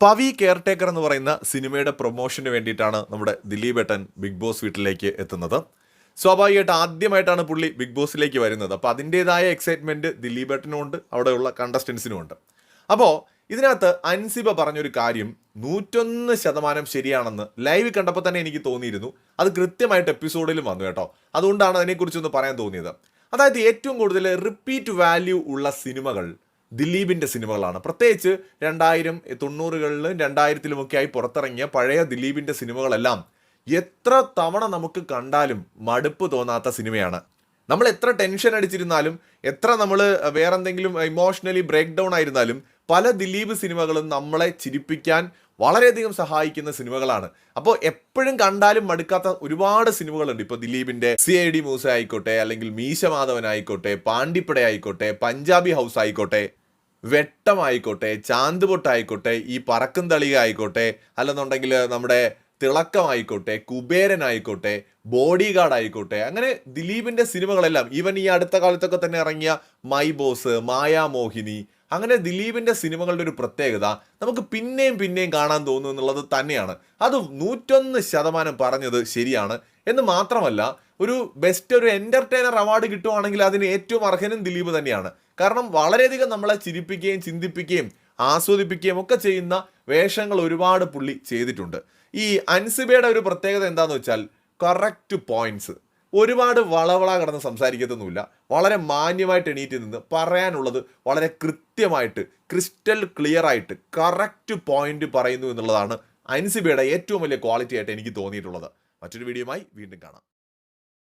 Pavi caretaker എന്ന് പറയുന്ന സിനിമയുടെ പ്രൊമോഷന് വേണ്ടിയിട്ടാണ് നമ്മുടെ ദിലീപ് ഏട്ടൻ ബിഗ് ബോസ് വീട്ടിലേക്ക് എത്തുന്നത്. സ്വാഭാവികമായിട്ട് ആദ്യമായിട്ടാണ് പുള്ളി ബിഗ് ബോസിലേക്ക് വരുന്നത്. അപ്പോൾ അതിന്റേതായ എക്സൈറ്റ്മെന്റ് ദിലീപ് ഏട്ടനും ഉണ്ട് അവിടെയുള്ള കണ്ടസ്റ്റൻസിനും ഉണ്ട്. അപ്പോൾ ഇതിനകത്ത് അൻസിബ പറഞ്ഞൊരു കാര്യം നൂറ്റൊന്ന് ശതമാനം ശരിയാണെന്ന് ലൈവ് കണ്ടപ്പോൾ തന്നെ എനിക്ക് തോന്നിയിരുന്നു. അത് കൃത്യമായിട്ട് എപ്പിസോഡിലും വന്നു കേട്ടോ. അതുകൊണ്ടാണ് അതിനെക്കുറിച്ചൊന്ന് പറയാൻ തോന്നിയത്. അതായത് ഏറ്റവും കൂടുതൽ റിപ്പീറ്റ് വാല്യൂ ഉള്ള സിനിമകൾ ദിലീപിന്റെ സിനിമകളാണ്. പ്രത്യേകിച്ച് രണ്ടായിരം തൊണ്ണൂറുകളിലും രണ്ടായിരത്തിലുമൊക്കെ ആയി പുറത്തിറങ്ങിയ പഴയ ദിലീപിന്റെ സിനിമകളെല്ലാം എത്ര തവണ നമുക്ക് കണ്ടാലും മടുപ്പ് തോന്നാത്ത സിനിമയാണ്. നമ്മൾ എത്ര ടെൻഷൻ അടിച്ചിരുന്നാലും എത്ര നമ്മൾ വേറെന്തെങ്കിലും ഇമോഷണലി ബ്രേക്ക് ഡൗൺ ആയിരുന്നാലും പല ദിലീപ് സിനിമകളും നമ്മളെ ചിരിപ്പിക്കാൻ വളരെയധികം സഹായിക്കുന്ന സിനിമകളാണ്. അപ്പോൾ എപ്പോഴും കണ്ടാലും മടുക്കാത്ത ഒരുപാട് സിനിമകളുണ്ട്. ഇപ്പോൾ ദിലീപിന്റെ സി ഐ ഡി മൂസ ആയിക്കോട്ടെ അല്ലെങ്കിൽ മീശമാധവൻ ആയിക്കോട്ടെ പാണ്ടിപ്പട ആയിക്കോട്ടെ പഞ്ചാബി ഹൗസ് ആയിക്കോട്ടെ വെട്ടമായിക്കോട്ടെ ചാന്ത് പൊട്ടായിക്കോട്ടെ ഈ പറക്കും തളിക ആയിക്കോട്ടെ അല്ലെന്നുണ്ടെങ്കിൽ നമ്മുടെ തിളക്കമായിക്കോട്ടെ കുബേരനായിക്കോട്ടെ ബോഡി ഗാർഡ് ആയിക്കോട്ടെ അങ്ങനെ ദിലീപിന്റെ സിനിമകളെല്ലാം ഈവൻ ഈ അടുത്ത കാലത്തൊക്കെ തന്നെ ഇറങ്ങിയ മൈ ബോസ് മായാമോഹിനി അങ്ങനെ ദിലീപിന്റെ സിനിമകളുടെ ഒരു പ്രത്യേകത നമുക്ക് പിന്നെയും പിന്നെയും കാണാൻ തോന്നുന്നു എന്നുള്ളത് തന്നെയാണ്. അത് നൂറ്റൊന്ന് ശതമാനം പറഞ്ഞത് ശരിയാണ്. എന്ന് മാത്രമല്ല ഒരു ബെസ്റ്റ് ഒരു എന്റർടൈനർ അവാർഡ് കിട്ടുവാണെങ്കിൽ അതിന് ഏറ്റവും അർഹനും ദിലീപ് തന്നെയാണ്. കാരണം വളരെയധികം നമ്മളെ ചിരിപ്പിക്കുകയും ചിന്തിപ്പിക്കുകയും ആസ്വദിപ്പിക്കുകയും ഒക്കെ ചെയ്യുന്ന വേഷങ്ങൾ ഒരുപാട് പുള്ളി ചെയ്തിട്ടുണ്ട്. ഈ അൻസിബയുടെ ഒരു പ്രത്യേകത എന്താന്ന് വെച്ചാൽ കറക്റ്റ് പോയിന്റ്സ് ഒരുപാട് വളവള കിടന്ന് സംസാരിക്കത്തൊന്നുമില്ല. വളരെ മാന്യമായിട്ട് എണീറ്റ് നിന്ന് പറയാനുള്ളത് വളരെ കൃത്യമായിട്ട് ക്രിസ്റ്റൽ ക്ലിയർ ആയിട്ട് കറക്റ്റ് പോയിന്റ് പറയുന്നു എന്നുള്ളതാണ് അൻസിബയുടെ ഏറ്റവും വലിയ ക്വാളിറ്റി ആയിട്ട് എനിക്ക് തോന്നിയിട്ടുള്ളത്. മറ്റൊരു വീഡിയോയുമായി വീണ്ടും കാണാം.